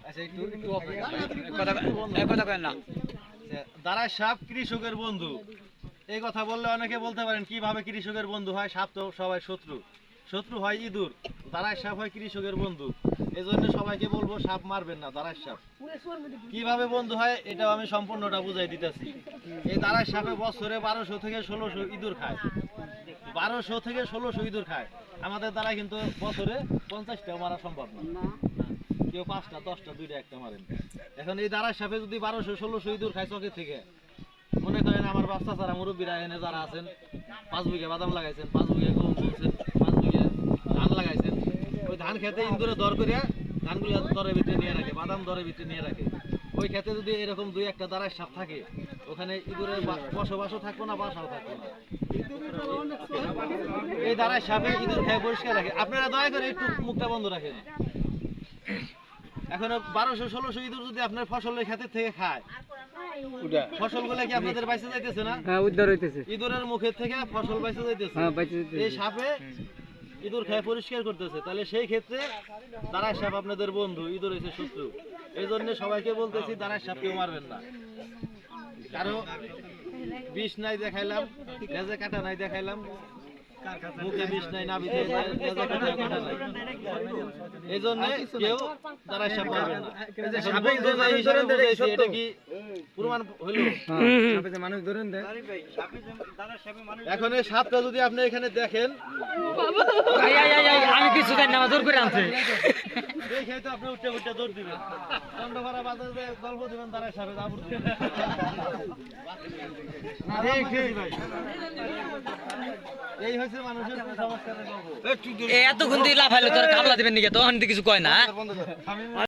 আচ্ছা দাঁড়া সাপ কৃষকের বন্ধু এই কথা বললে অনেকে বলতে পারেন কীভাবে কৃষকের বন্ধু হয়? সাপ তো সবাই শত্রু। শত্রু হয় ইঁদুর। দাঁড়ায় সাপ হয় কৃষকের বন্ধু। এই জন্য সবাইকে বলব সাপ মারবেন না দাঁড়ায় সাপ। কীভাবে বন্ধু হয় এটাও আমি সম্পূর্ণটা বুঝাই দিতেছি। এই দাঁড়ায় সাপে বছরে বারোশো থেকে ষোলোশো ইঁদুর খায় বারোশো থেকে ষোলোশো ইঁদুর খায়। আমাদের দ্বারা কিন্তু বছরে পঞ্চাশটাও মারা সম্ভব না। কেউ পাঁচটা দশটা দুইটা একটা মারেন। এখন এই দাঁড়ার সাপে যদি বারোশো ষোলোশো ইঁদুর খায় চকের থেকে মনে করেন আমার বাচ্চা ছাড়া মুরব্বীরা এনে যারা আছেন পাঁচ বিঘা বাদাম লাগাইছেন পাঁচ বিঘা গম তুলছেন পাঁচ বিঘা ধান লাগাইছেন ওই ধান খেতে ইঁদুরে দর করিয়া ধানগুলো দরের ভিতরে নিয়ে রাখে বাদাম দরের ভিতরে নিয়ে রাখে। ওই খেতে যদি এরকম দুই একটা দাঁড়ায় সাপ থাকে ওখানে ইঁদুরের বসবাসও থাকব না বাসাও থাকব না। এই দাঁড়ায় সাপে ইঁদুর খেয়ে পরিষ্কার রাখে। আপনারা দয়া করে একটু মুখটা বন্ধ রাখেন। এখন বারোশো ষোলোশো ইঁদুর যদি আপনার ফসলের খেতে থেকে খায় ফসলগুলো কি আপনাদের বাইসে যাইতেছে না? হ্যাঁ উদ্ধার হইতেছে। ইঁদুরের মুখের থেকে ফসল বাইসে যাইতেছে। হ্যাঁ বাইতে এই সাপে ইঁদুর খেয়ে পরিষ্কার করতেছে। তাহলে সেই ক্ষেত্রে দাঁড়ায় সাপ আপনাদের বন্ধু ইঁদুর হয়েছে শত্রু। এই জন্য সবাইকে বলতেছি দাঁড়ায় সাপ কেউ মারবেন না। কারও বিষ নাই দেখাইলাম লেজে কাটা নাই দেখাইলাম মুখে বিষ নাই নাভিতে লেজে কাটা কাটা নাই। এই জন্য কেউ দাঁড়ায় সাপ মারবেন না। এখন যে হিসেবে বুঝাইছি, এটা কি প্রমাণ হইল মানুষ ধরেন দেয়। এখন এই সাপটা যদি আপনি এখানে দেখেন আমি কিছু জানি না আমার জোর করে আনছে। দেখে তো আপনি উঠে উঠে দৌড় দিবেন। চন্দ্রপাড়া বাজারে গল্প দিবেন তারা দাবুর এই হচ্ছে মানুষের কুসংস্কারের গল্প এত গুন্দি তোর কামলা দিবেন নাকি? তো কিছু কয় না আমি